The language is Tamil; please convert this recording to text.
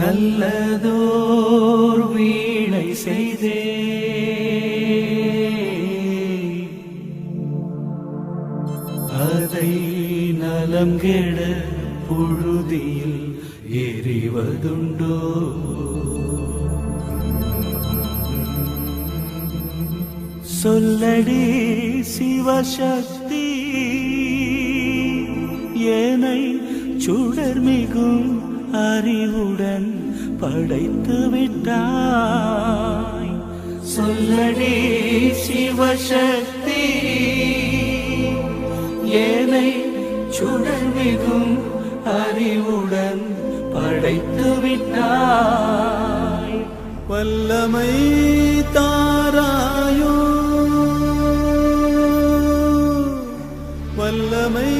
நல்லதோர் வீணை செய்தே. அதை நலம் கெட புழுதியில் எறிவதுண்டோ? சொல்லடி சிவசக்தி ஏனை சுடர் மிகும் அறிவுடன் படைத்து விட்டாய். சொல்லடி சிவசக்தி ஏனை சுடர் மிகும் அறிவுடன் படைத்து விட்டாய். வல்லமை தாராயோ வல்லமை